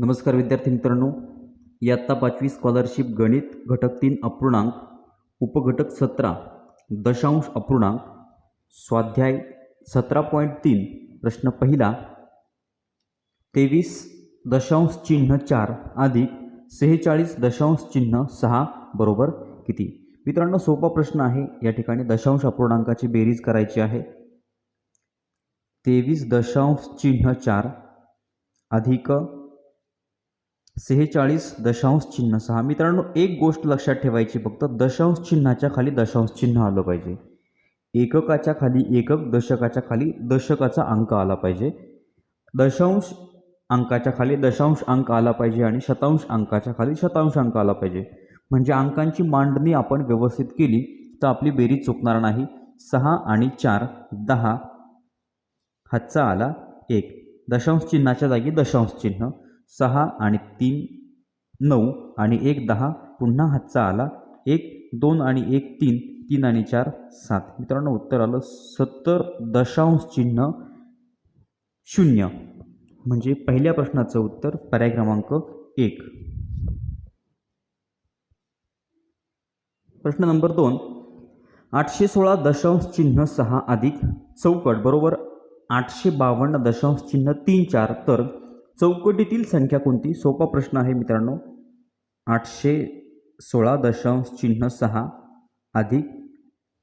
नमस्कार विद्यार्थी मित्रांनो. इयत्ता पाचवी स्कॉलरशिप गणित घटक तीन अपूर्णांक उपघटक सतरा दशांश अपूर्णांक स्वाध्याय सतरा पॉईंट तीन प्रश्न पहिला तेवीस दशांश चिन्ह चार अधिक सेहेचाळीस दशांश चिन्ह सहा बरोबर किती? मित्रांनो सोपा प्रश्न आहे. या ठिकाणी दशांश अपूर्णांकाची बेरीज करायची आहे. तेवीस दशांश चिन्ह चार अधिक सेहेचाळीस दशांश चिन्ह. सहा. मित्रांनो एक गोष्ट लक्षात ठेवायची फक्त दशांश चिन्हाच्या खाली दशांश चिन्ह आलं पाहिजे. एककाच्या खाली एकक दशकाच्या खाली दशकाचा अंक आला पाहिजे. दशांश अंकाच्या खाली दशांश अंक आला पाहिजे आणि शतांश अंकाच्या खाली शतांश अंक आला पाहिजे. म्हणजे अंकांची मांडणी आपण व्यवस्थित केली तर आपली बेरीज चुकणार नाही. सहा आणि चार दहा. हातचा आला एक. दशांश चिन्हाच्या जागी दशांश चिन्ह. सहा आणि तीन नऊ आणि एक दहा पुन्हा हातचा आला एक दोन आणि एक तीन तीन आणि चार सात. मित्रांनो उत्तर आलं सत्तर दशांश चिन्ह शून्य. म्हणजे पहिल्या प्रश्नाचं उत्तर पर्याय क्रमांक एक. प्रश्न नंबर दोन. आठशे सोळा दशांश चिन्ह सहा अधिक चौकट बरोबर आठशे बावन्न दशांश चिन्ह तीन चार तर चौकटीतील संख्या कोणती? सोपा प्रश्न आहे मित्रांनो. आठशे सोळा दशांश चिन्ह सहा अधिक.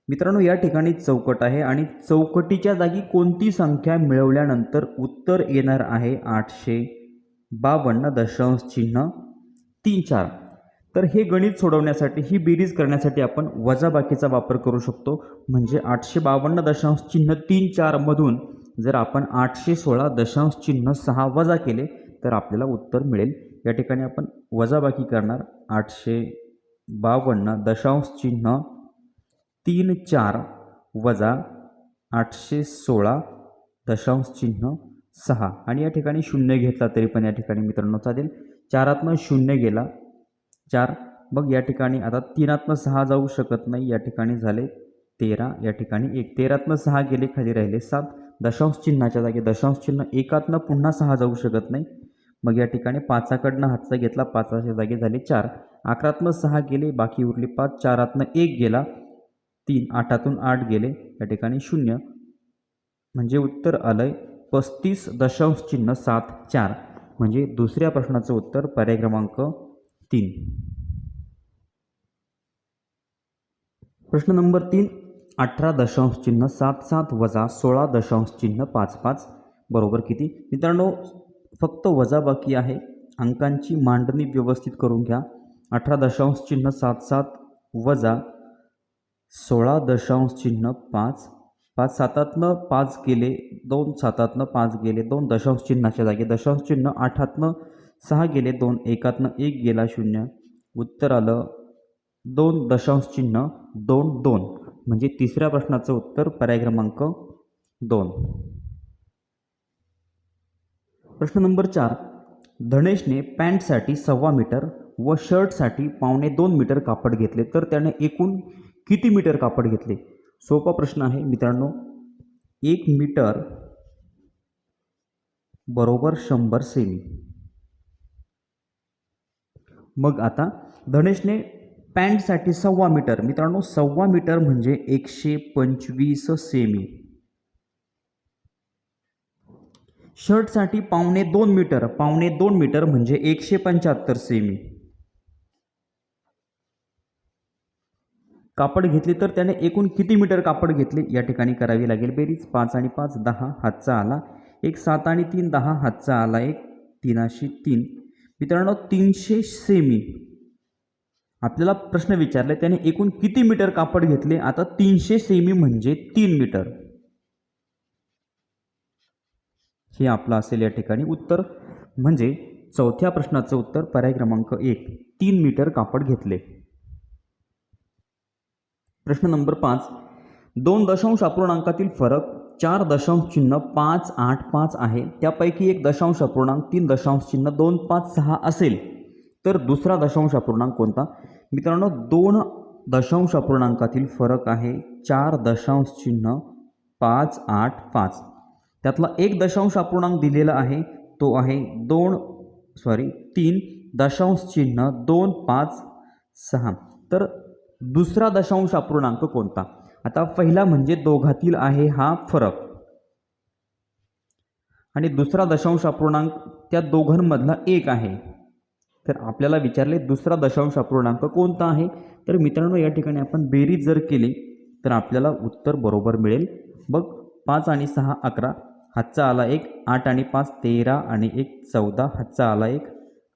मित्रांनो या ठिकाणी चौकट आहे आणि चौकटीच्या जागी कोणती संख्या मिळवल्यानंतर उत्तर येणार आहे? आठशे बावन्न दशांश चिन्ह तीन चार. तर हे गणित सोडवण्यासाठी ही बेरीज करण्यासाठी आपण वजाबाकीचा वापर करू शकतो. म्हणजे आठशे बावन्न दशांश चिन्ह तीन चारमधून जर आपण आठशे सोळा दशांश चिन्ह सहा वजा केले तर आपल्याला उत्तर मिळेल. या ठिकाणी आपण वजाबाकी करणार. आठशे बावन्न दशांश चिन्ह तीन चार वजा आठशे सोळा दशांश चिन्ह सहा. आणि या ठिकाणी शून्य घेतला तरी पण या ठिकाणी मित्रांनो चालेल. चारातनं शून्य गेला. चार. मग या ठिकाणी आता तीनातनं सहा जाऊ शकत नाही. या ठिकाणी झाले तेरा. या ठिकाणी एक. तेरातनं सहा गेले खाली राहिले सात. दशांश चिन्हाच्या जागी दशांश चिन्ह एकातनं पुन्हा सहा जाऊ शकत नाही. मग या ठिकाणी पाचाकडनं हातचा घेतला पाचाच्या जागी झाले चार. अकरातनं सहा गेले बाकी उरले पाच. चारातनं एक गेला तीन. आठातून आठ गेले या ठिकाणी शून्य. म्हणजे उत्तर आलंय पस्तीस दशांश चिन्ह सात चार. म्हणजे दुसऱ्या प्रश्नाचं उत्तर पर्याय क्रमांक तीन. प्रश्न नंबर तीन अठरा दशांश चिन्ह सात सात वजा सोळा दशांश चिन्ह पाच पाच. बरोबर किती? मित्रांनो फक्त वजाबाकी आहे. अंकांची मांडणी व्यवस्थित करून घ्या. अठरा दशांश चिन्ह सात सात वजा सोळा दशांश चिन्ह पाच. पाच सातातनं पाच गेले दोन सातातनं पाच गेले दोन दशांश चिन्हाच्या जागी. दशांश चिन्ह आठातनं सहा गेले दोन एकातनं एक गेला शून्य. उत्तर आलं दोन दशांश चिन्ह दोन दोन. म्हणजे तिसऱ्या प्रश्नाचं उत्तर पर्याय क्रमांक दोन. प्रश्न नंबर चार. धनेशने पॅन्टसाठी सव्वा मीटर व शर्टसाठी पावणे दोन मीटर कापड घेतले तर त्याने एकूण किती मीटर कापड घेतले? सोपा प्रश्न आहे मित्रांनो. एक मीटर बरोबर शंभर सेमी. मग आता धनेशने पॅन्टसाठी सव्वा मीटर. मित्रांनो सव्वा मीटर म्हणजे एकशे पंचवीस सेमी. शर्टसाठी पावणे दोन मीटर. पावणे दोन मीटर म्हणजे एकशे पंच्याहत्तर सेमी. कापड घेतले तर त्याने एकूण किती मीटर कापड घेतले? या ठिकाणी करावी लागेल बेरीज. पाच आणि पाच दहा हातचा आला. एक सात आणि तीन दहा हातचा आला. एक तीनाशे तीन. मित्रांनो तीनशे सेमी. आपल्याला प्रश्न विचारले त्याने एकूण किती मीटर कापड घेतले? आता तीनशे सेमी म्हणजे तीन मीटर. हे आपलं असेल या ठिकाणी उत्तर. म्हणजे चौथ्या प्रश्नाचं उत्तर पर्याय क्रमांक एक तीन मीटर कापड घेतले. प्रश्न नंबर पाच दोन दशांश अपूर्णांकातील फरक चार दशांश चिन्ह पाच आठ पाच आहे. त्यापैकी एक दशांश अपूर्णांक तीन दशांश चिन्ह दोन पाच सहा असेल. तर दुसरा दशांश अपूर्णांक कोणता? मित्रांनो दोन दशांश अपूर्णांकातील फरक आहे. चार दशांश चिन्ह पाच आठ पाच. त्यातला एक दशांश अपूर्णांक दिलेला आहे तो आहे दोन सॉरी तीन दशांश चिन्ह दोन पाच सहा. तर दुसरा दशांश अपूर्णांक कोणता? आता पहिला म्हणजे दोघातील आहे हा फरक. आणि दुसरा दशांश अपूर्णांक त्या दोघांमधला एक आहे. तर आपल्याला विचारले दुसरा दशांश अपूर्णांक कोणता आहे? तर मित्रांनो या ठिकाणी आपण बेरीज जर केली तर आपल्याला उत्तर बरोबर मिळेल. बघ पाच आणि सहा अकरा हातचा आला एक आठ आणि पाच तेरा आणि एक चौदा हातचा आला एक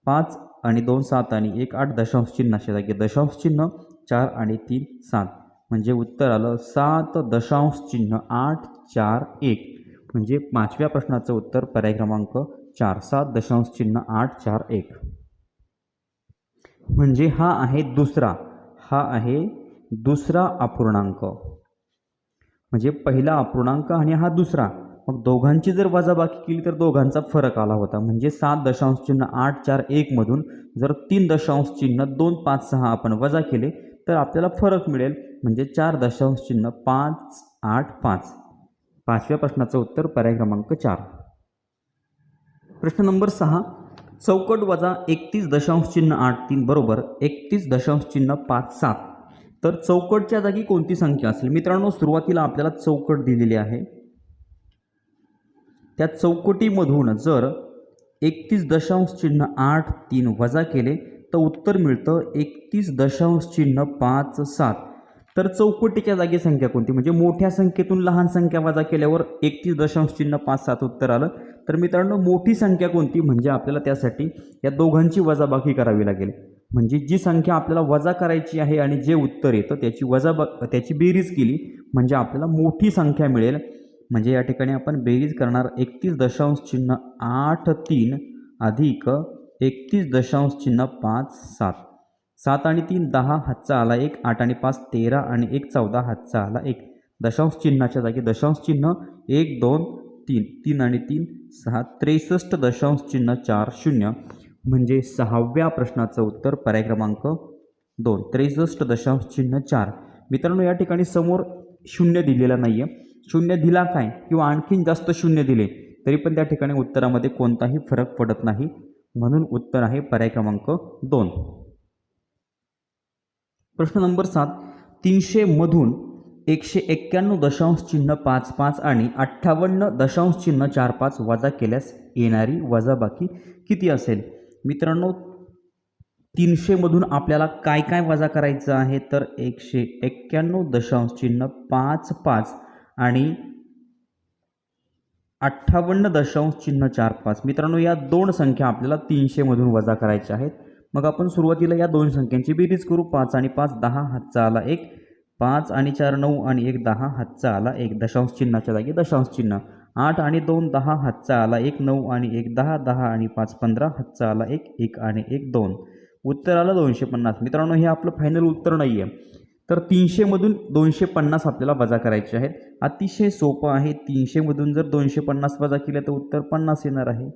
पाच आणि दोन सात आणि एक आठ दशांश चिन्हाच्या जागी. दशांश चिन्ह चार आणि तीन सात. म्हणजे उत्तर आलं सात दशांश चिन्ह आठ चार एक. म्हणजे पाचव्या प्रश्नाचं उत्तर पर्याय क्रमांक चार सात दशांश चिन्ह आठ चार एक. म्हणजे हा आहे दुसरा. हा आहे दुसरा अपूर्णांक. म्हणजे पहिला अपूर्णांक आणि हा दुसरा. मग दोघांची जर वजाबाकी केली तर दोघांचा फरक आला होता. म्हणजे सात दशांश चिन्ह आठ चार एकमधून जर तीन दशांश चिन्ह दोन पाच सहा आपण वजा केले तर आपल्याला फरक मिळेल. म्हणजे चार दशांश चिन्ह पाच आठ पाच. पाचव्या प्रश्नाचं उत्तर पर्याय क्रमांक चार. प्रश्न नंबर सहा. चौकट वजा एकतीस दशांश चिन्ह आठ तीन बरोबर एकतीस दशांश चिन्ह पाच सात. तर चौकटच्या जागी कोणती संख्या असेल? मित्रांनो सुरुवातीला आपल्याला चौकट दिलेली आहे. त्या चौकटीमधून जर एकतीस दशांश चिन्ह आठ तीन वजा केले तर उत्तर मिळतं एकतीस दशांश चिन्ह पाच सात. तर चौकटीच्या जागी संख्या कोणती? म्हणजे मोठ्या संख्येतून लहान संख्या वजा केल्यावर एकतीस दशांश चिन्ह पाच सात उत्तर आलं. तर मित्रांनो मोठी संख्या कोणती? म्हणजे आपल्याला त्यासाठी या दोघांची वजाबाकी करावी लागेल. म्हणजे जी संख्या आपल्याला वजा करायची आहे आणि जे उत्तर येतं त्याची वजा त्याची बेरीज केली म्हणजे आपल्याला मोठी संख्या मिळेल. म्हणजे या ठिकाणी आपण बेरीज करणार एकतीस दशांश चिन्ह आठ तीन अधिक एकतीस दशांश चिन्ह पाच सात. सात आणि तीन दहा हातचा आला एक आठ आणि पाच तेरा आणि एक चौदा हातचा आला एक. दशांश चिन्हाच्या जागी दशांश चिन्ह एक दोन तीन. तीन आणि तीन सहा. त्रेसष्ट दशांश चिन्ह चार शून्य. म्हणजे सहाव्या प्रश्नाचं उत्तर पर्याय क्रमांक दोन. त्रेसष्ट दशांश चिन्ह चार. मित्रांनो या ठिकाणी समोर शून्य दिलेलं नाही आहे शून्य दिला काय? किंवा आणखीन जास्त शून्य दिले तरी पण त्या ठिकाणी उत्तरामध्ये कोणताही फरक पडत नाही. म्हणून उत्तर आहे पर्याय क्रमांक दोन. प्रश्न नंबर सात तीनशेमधून एकशे एक्क्याण्णव दशांश चिन्ह पाच पाच आणि अठ्ठावन्न दशांश चिन्ह चार पाच वजा केल्यास येणारी वजाबाकी किती असेल? मित्रांनो तीनशेमधून आपल्याला काय काय वजा करायचं आहे? तर एकशे एक्क्याण्णव दशांश चिन्ह पाच पाच आणि अठ्ठावन्न दशांश चिन्ह चार पाच. मित्रांनो या दोन संख्या आपल्याला तीनशेमधून वजा करायच्या आहेत. मग आपण सुरुवातीला या दोन संख्यांची बेरीज करू. पाच आणि पाच दहा हातचा आला एक. पाच आणि चार नऊ आणि एक दहा हातचा आला एक. दशांश चिन्हाच्या जागी दशांश चिन्ह. आठ आणि दोन दहा हातचा आला एक नऊ आणि एक दहा दहा आणि पाच पंधरा हातचा आला एक एक आणि एक दोन. उत्तर आलं दोनशे पन्नास. मित्रांनो हे आपलं फायनल उत्तर नाही आहे तर तीनशेमधून दोनशे पन्नास आपल्याला वजा करायचे आहेत. अतिशय सोपं आहे. तीनशेमधून जर दोनशे पन्नास वजा केलं तर उत्तर पन्नास येणार आहे.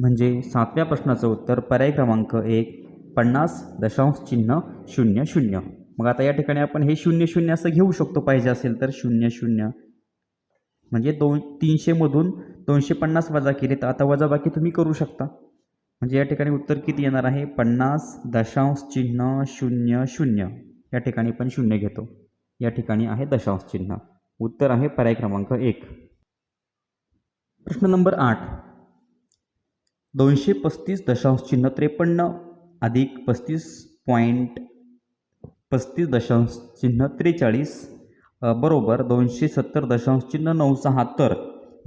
म्हणजे सातव्या प्रश्नाचं उत्तर पर्याय क्रमांक एक पन्नास दशांश चिन्ह शून्य शून्य. मग आता या ठिकाणी आपण हे शून्य शून्य असं घेऊ शकतो पाहिजे असेल तर शून्य शून्य. म्हणजे दोन तीनशेमधून दोनशे पन्नास वजा केले तर आता वजाबाकी तुम्ही करू शकता. म्हणजे या ठिकाणी उत्तर किती येणार आहे? पन्नास दशांश चिन्ह शून्य शून्य. या ठिकाणी पण शून्य घेतो. या ठिकाणी आहे दशांश चिन्ह. उत्तर आहे पर्याय क्रमांक एक. प्रश्न नंबर आठ. दोनशे पस्तीस दशांश चिन्ह त्रेपन्न अधिक पस्तीस पॉईंट पस्तीस दशांश चिन्ह त्रेचाळीस बरोबर दोनशे सत्तर दशांश चिन्ह नऊ सहा तर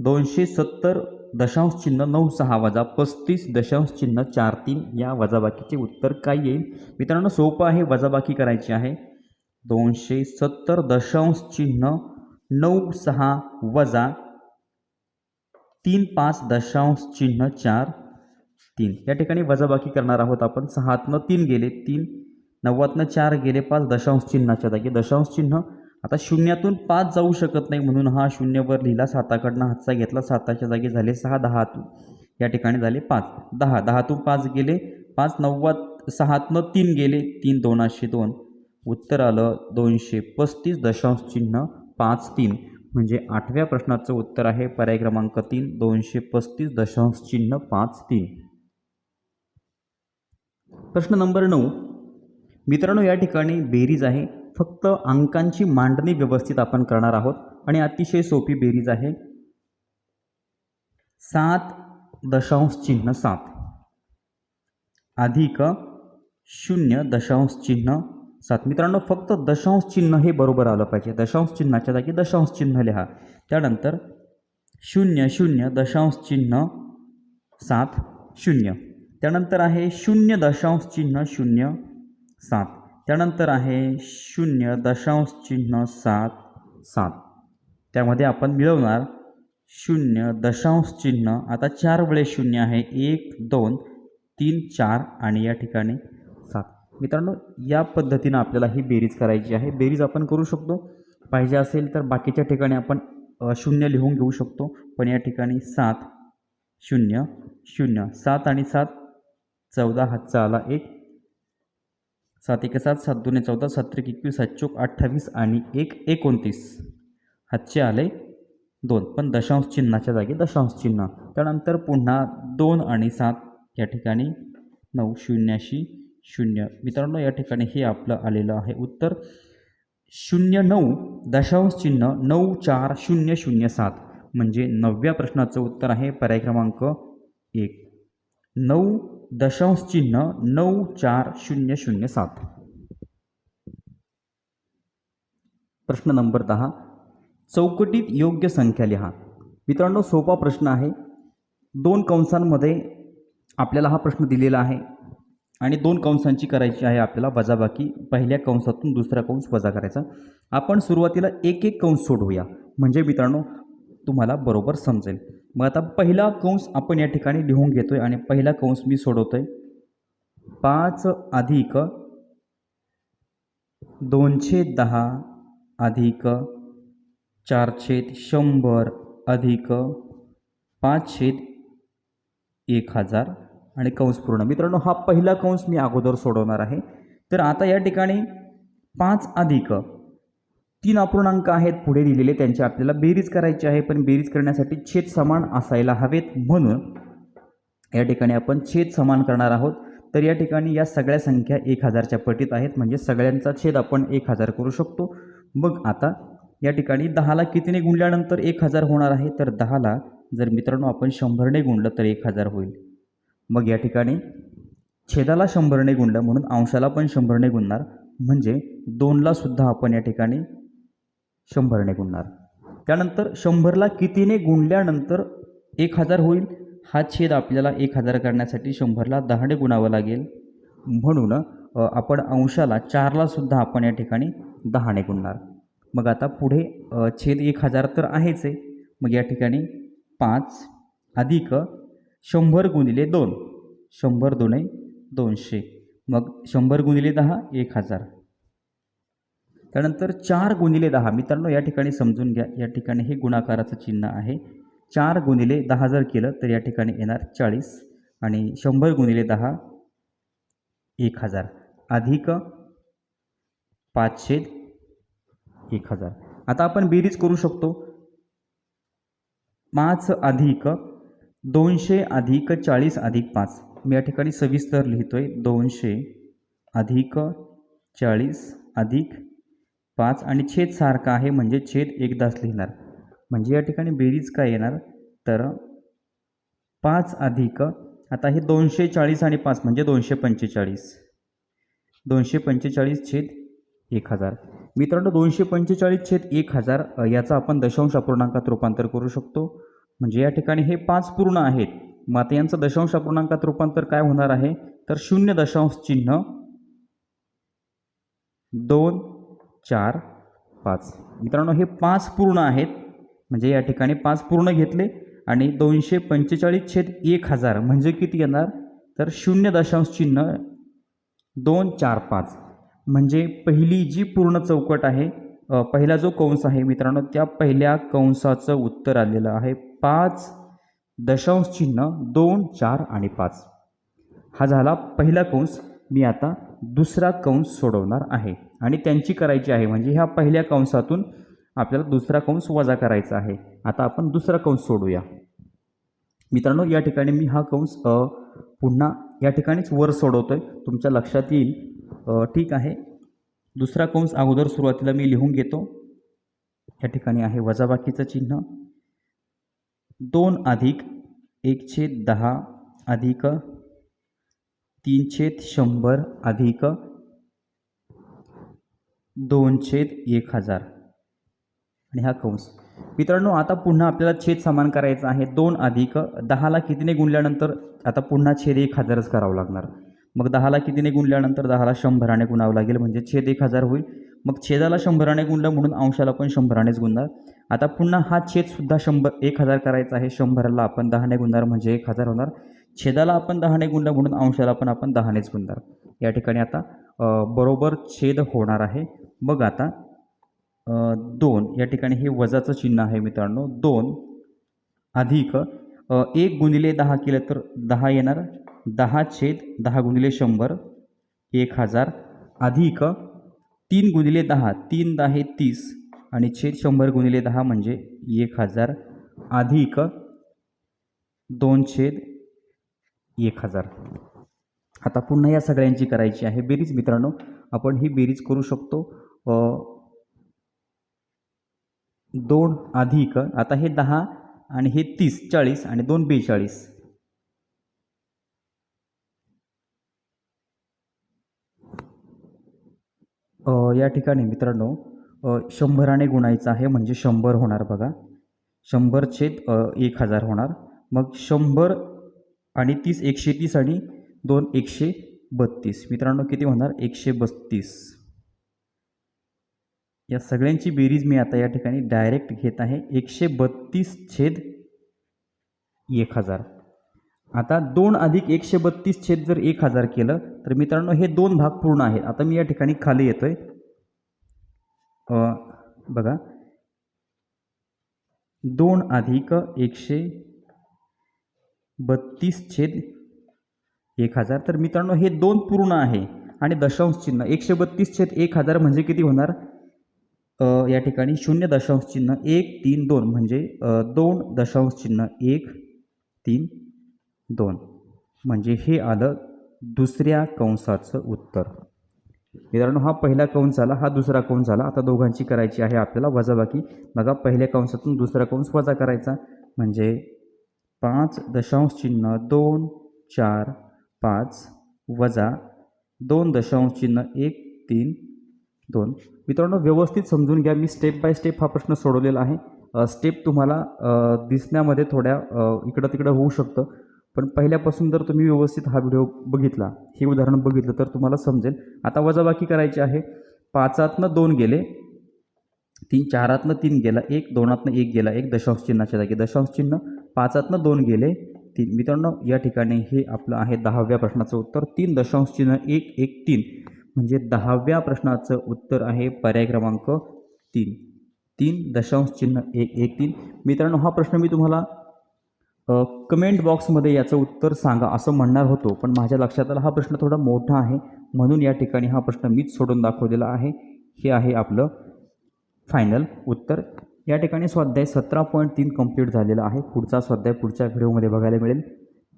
दोनशे सत्तर दशांश चिन्ह नऊ सहा वजा पस्तीस दशांश चिन्ह चार तीन या वजाबाकीचे उत्तर काय येईल? मित्रांनो सोपं आहे वजाबाकी करायची आहे. दोनशे सत्तर दशांश चिन्ह नऊ सहा वजा तीन पाच दशांश चिन्ह चार तीन. या ठिकाणी वजाबाकी करणार आहोत आपण. सहातनं तीन गेले तीन. नव्वदनं चार गेले पाच. दशांश चिन्हाच्या जागी. दशांश चिन्ह आता शून्यातून पाच जाऊ शकत नाही म्हणून हा शून्यवर लिहिला. साताकडनं हातचा घेतला. साताच्या जागी झाले सहा दहातून. या ठिकाणी झाले पाच. दहा. दहातून पाच गेले पाच. नव्वद सहातनं तीन गेले तीन दोनाशे दोन. उत्तर आलं दोनशे पस्तीस. दशांश चिन्ह पाच तीन. म्हणजे आठव्या प्रश्नाचं उत्तर आहे. पर्याय क्रमांक तीन. दोनशे पस्तीस. दशांश चिन्ह पाच तीन. प्रश्न नंबर नऊ. मित्रांनो या ठिकाणी बेरीज आहे. फक्त अंकांची मांडणी व्यवस्थित आपण करणार आहोत आणि अतिशय सोपी बेरीज आहे. सात दशांश चिन्ह सात. अधिक शून्य दशांश चिन्ह सात. मित्रांनो फक्त दशांश चिन्ह हे बरोबर आलं पाहिजे. दशांश चिन्हाच्या जागी दशांश चिन्ह लिहा. त्यानंतर शून्य शून्य दशांश चिन्ह सात शून्य. त्यानंतर आहे शून्य दशांश चिन्ह शून्य सात. त्यानंतर आहे शून्य दशांश चिन्ह सात सात. त्यामध्ये आपण मिळवणार शून्य दशांश चिन्ह. आता चार वेळेस शून्य आहे. एक दोन तीन चार आणि या ठिकाणी सात. मित्रांनो या पद्धतीनं आपल्याला ही बेरीज करायची आहे. बेरीज आपण करू शकतो. पाहिजे असेल तर बाकीच्या ठिकाणी आपण शून्य लिहून घेऊ शकतो. पण या ठिकाणी सात शून्य शून्य. सात आणि सात चौदा हातचा आला एक. सात एक सात सात दोन चौदा सात एकवीस सात चोक अठ्ठावीस आणि एक एकोणतीस. हातचे आले दोन पण दशांश चिन्हाच्या जागी दशांश चिन्ह. त्यानंतर पुन्हा दोन आणि सात या ठिकाणी नऊ शून्याशी शून्य. मित्रांनो या ठिकाणी हे आपलं आलेलं आहे उत्तर. शून्य नऊ दशांश चिन्ह नऊ चार शून्य शून्य सात. म्हणजे नवव्या प्रश्नाचं उत्तर आहे पर्याय क्रमांक एक. नऊ दशांश चिन्ह नऊ चार शून्य शून्य सात. प्रश्न नंबर दहा. चौकटीत योग्य संख्या लिहा. मित्रांनो सोपा प्रश्न आहे. दोन कंसांमध्ये आपल्याला हा प्रश्न दिलेला आहे आणि दोन कंसांची करायची आहे आपल्याला वजाबाकी. पहिल्या कंसातून दुसरा कंस वजा करायचा. आपण सुरुवातीला एक एक कंस सोडवूया. म्हणजे मित्रांनो तुम्हाला बरोबर समजेल. मग आता पहिला कंस आपण या ठिकाणी लिहून घेतो आहे आणि पहिला कंस मी सोडवतो आहे पाच अधिक दोनशे दहा अधिक चारशेत शंभर अधिक पाचशेत एक हजार. आणि कंस पूर्ण. मित्रांनो हा पहिला कंस मी अगोदर सोडवणार आहे. तर आता या ठिकाणी पाच अधिक तीन अपूर्णांक आहेत पुढे दिलेले त्यांची आपल्याला बेरीज करायची आहे पण बेरीज करण्यासाठी छेद समान असायला हवेत म्हणून या ठिकाणी आपण छेद समान करणार आहोत. तर या ठिकाणी या सगळ्या संख्या एक हजारच्या पटीत आहेत म्हणजे सगळ्यांचा छेद आपण एक हजार करू शकतो. मग आता या ठिकाणी दहाला कितीने गुणल्यानंतर एक हजार होणार आहे? तर दहाला जर मित्रांनो आपण शंभरने गुणलं तर एक हजार होईल. मग या ठिकाणी छेदाला शंभरने गुणलं म्हणून अंशाला पण शंभरने गुणणार. म्हणजे दोनला सुद्धा आपण या ठिकाणी शंभरने गुणणार. त्यानंतर शंभरला कितीने गुणल्यानंतर एक हजार होईल? हा छेद आपल्याला एक हजार करण्यासाठी शंभरला दहाने गुणावं लागेल. म्हणून आपण अंशाला चारला सुद्धा आपण या ठिकाणी दहाने गुणणार. मग आता पुढे छेद एक हजार तर आहेच आहे. मग या ठिकाणी पाच अधिक शंभर गुणिले दोन. शंभर दोने दोनशे. मग शंभर गुणिले दहा एक हजार. त्यानंतर चार गुणिले दहा. मित्रांनो या ठिकाणी समजून घ्या. या ठिकाणी हे गुणाकाराचं चिन्ह आहे. चार गुणिले दहा जर केलं तर या ठिकाणी येणार चाळीस. आणि शंभर गुणिले दहा एक हजार. अधिक पाचशे एक हजार. आता आपण बेरीज करू शकतो. पाच अधिक दोनशे अधिक चाळीस अधिक पाच. मी या ठिकाणी सविस्तर लिहितोय. दोनशे अधिक चाळीस अधिक पाच आणि छेद सारखा आहे म्हणजे छेद एकदाच लिहिणार. म्हणजे या ठिकाणी बेरीज काय येणार? तर पाच अधिक आता हे दोनशे चाळीस आणि पाच म्हणजे दोनशे पंचेचाळीस दोनशे पंचेचाळीस छेद एक हजार. मित्रांनो दोनशे पंचेचाळीस छेद एक हजार याचा आपण दशांश अपूर्णांकात रूपांतर करू शकतो. म्हणजे या ठिकाणी हे पाच पूर्ण आहेत. मग आता यांचं दशांश अपूर्णांकात रूपांतर काय होणार आहे? तर शून्य दशांश चिन्ह दोन चार पाच. मित्रांनो हे पाच पूर्ण आहेत. म्हणजे या ठिकाणी पाच पूर्ण घेतले आणि दोनशे पंचेचाळीस छेद एक हजार म्हणजे किती येणार? तर शून्य दशांश चिन्ह दोन चार पाच. म्हणजे पहिली जी पूर्ण चौकट आहे पहिला जो कंस आहे मित्रांनो त्या पहिल्या कंसाचं उत्तर आलेलं आहे. पाच दशांश चिन्ह दोन चार आणि पाच. हा झाला पहिला कंस. मी आता दुसरा कंस सोडवणार आहे. आणि त्यांची करायची आहे. म्हणजे ह्या पहिल्या कंसातून आपल्याला दुसरा कंस वजा करायचा आहे. आता आपण दुसरा कंस सोडूया. मित्रांनो या ठिकाणी मी हा कंस पुन्हा या ठिकाणीच वर सोडवतो आहे तुमच्या लक्षात येईल. ठीक आहे. दुसरा कंस अगोदर सुरुवातीला मी लिहून घेतो. या ठिकाणी आहे वजाबाकीचं चिन्ह. दोन अधिक एकशे दहा अधिक तीनशे शंभर अधिक दोन छेद एक हजार. आणि हा कंस. मित्रांनो आता पुन्हा आपल्याला छेद समान करायचा आहे. दोन अधिक दहाला कितीने गुणल्यानंतर आता पुन्हा छेद एक हजारच करावं लागणार. मग दहाला कितीने गुणल्यानंतर दहाला शंभराने गुणावं लागेल म्हणजे छेद एक हजार होईल. मग छेदाला शंभराने गुणलं म्हणून अंशाला पण शंभरानेच गुणणार. आता पुन्हा हा छेदसुद्धा शंभर एक हजार करायचा आहे. शंभराला आपण दहाने गुणणार म्हणजे एक हजार होणार. छेदाला आपण दहाने गुणलं म्हणून अंशाला पण आपण दहानेच गुणणार. या ठिकाणी आता बरोबर छेद होणार आहे. मग आता दोन या ठिकाणी हे वजाचं चिन्ह आहे मित्रांनो. दोन अधिक एक गुणिले दहा केलं तर दहा येणार. दहा छेद दहा गुणिले शंभर एक हजार. अधिक तीन गुणिले दहा तीन दहा तीस. आणि छेद शंभर गुणिले दहा म्हणजे एक हजार. अधिक दोन छेद एक हजार. आता पुन्हा या सगळ्यांची करायची आहे बेरीज मित्रांनो. आपण ही बेरीज करू शकतो. दोन अधिक आता हे दहा आणि हे तीस चाळीस आणि दोन बेचाळीस. या ठिकाणी मित्रांनो शंभराने गुणायचं आहे म्हणजे शंभर होणार बघा. शंभर छेद एक हजार होणार. मग शंभर आणि तीस एकशे तीस आणि दोन एकशे बत्तीस. मित्रांनो किती होणार? एकशे बत्तीस. या सगळ्यांची बेरीज मी आता या ठिकाणी डायरेक्ट घेत आहे. एकशे बत्तीस छेद एक हजार. आता दोन अधिक एकशे बत्तीस छेद जर एक हजार केलं तर मित्रांनो हे दोन भाग पूर्ण आहेत. आता मी या ठिकाणी खाली येतो आहे बघा. दोन अधिक एकशे बत्तीस छेद एक हजार. तर मित्रांनो हे दोन पूर्ण आहे. आणि दशांश चिन्ह. एकशे बत्तीस छेद एक हजार म्हणजे किती होणार? या ठिकाणी शून्य दशांश चिन्ह एक तीन दोन म्हणजे दोन दशांश चिन्ह एक तीन दोन. म्हणजे हे आलं दुसऱ्या कंसाचं उत्तर. मित्रांनो हा पहिला कंस झाला हा दुसरा कंस झाला. आता दोघांची करायची आहे आपल्याला वजाबाकी. बघा पहिल्या कंसातून दुसरा कंस वजा करायचा. म्हणजे पाच दशांश चिन्ह दोन चार पाच वजा दोन दशांश चिन्ह एक तीन दोन. मित्रांनो व्यवस्थित समजून घ्या. मी स्टेप बाय स्टेप हा प्रश्न सोडवलेला आहे. स्टेप तुम्हाला दिसण्यामध्ये थोड्या इकडं तिकडं होऊ शकतं. पण पहिल्यापासून जर तुम्ही व्यवस्थित हा व्हिडिओ बघितला हे उदाहरण बघितलं तर तुम्हाला समजेल. आता वजाबाकी करायची आहे. पाचातनं दोन गेले. तीन चारातनं तीन गेला. एक दोनातनं एक गेला. एक दशांश चिन्हाच्या जागी. दशांश चिन्ह पाचातनं दोन गेले. तीन. मित्रांनो या ठिकाणी हे आपलं आहे दहाव्या प्रश्नाचं उत्तर. तीन दशांश चिन्ह एक एक तीन. म्हणजे दहाव्या प्रश्नाचं उत्तर आहे पर्याय क्रमांक तीन. तीन दशांश चिन्ह एक एक तीन. मित्रांनो हा प्रश्न मी तुम्हाला कमेंट बॉक्समध्ये याचं उत्तर सांगा असं म्हणणार होतो पण माझ्या लक्षात आला हा प्रश्न थोडा मोठा आहे. म्हणून या ठिकाणी हा प्रश्न मीच सोडून दाखवलेला आहे. हे आहे आपलं फायनल उत्तर. या ठिकाणी स्वाध्याय सतरा पॉईंट तीन कंप्लीट झालेला आहे. पुढचा स्वाध्याय पुढच्या व्हिडिओमध्ये बघायला मिळेल.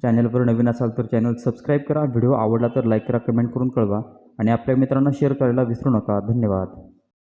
चॅनलवर नवीन असाल तर चॅनल सबस्क्राईब करा. व्हिडिओ आवडला तर लाईक करा कमेंट करून कळवा. आणि आपल्या मित्रांना शेअर करायला विसरू नका. धन्यवाद.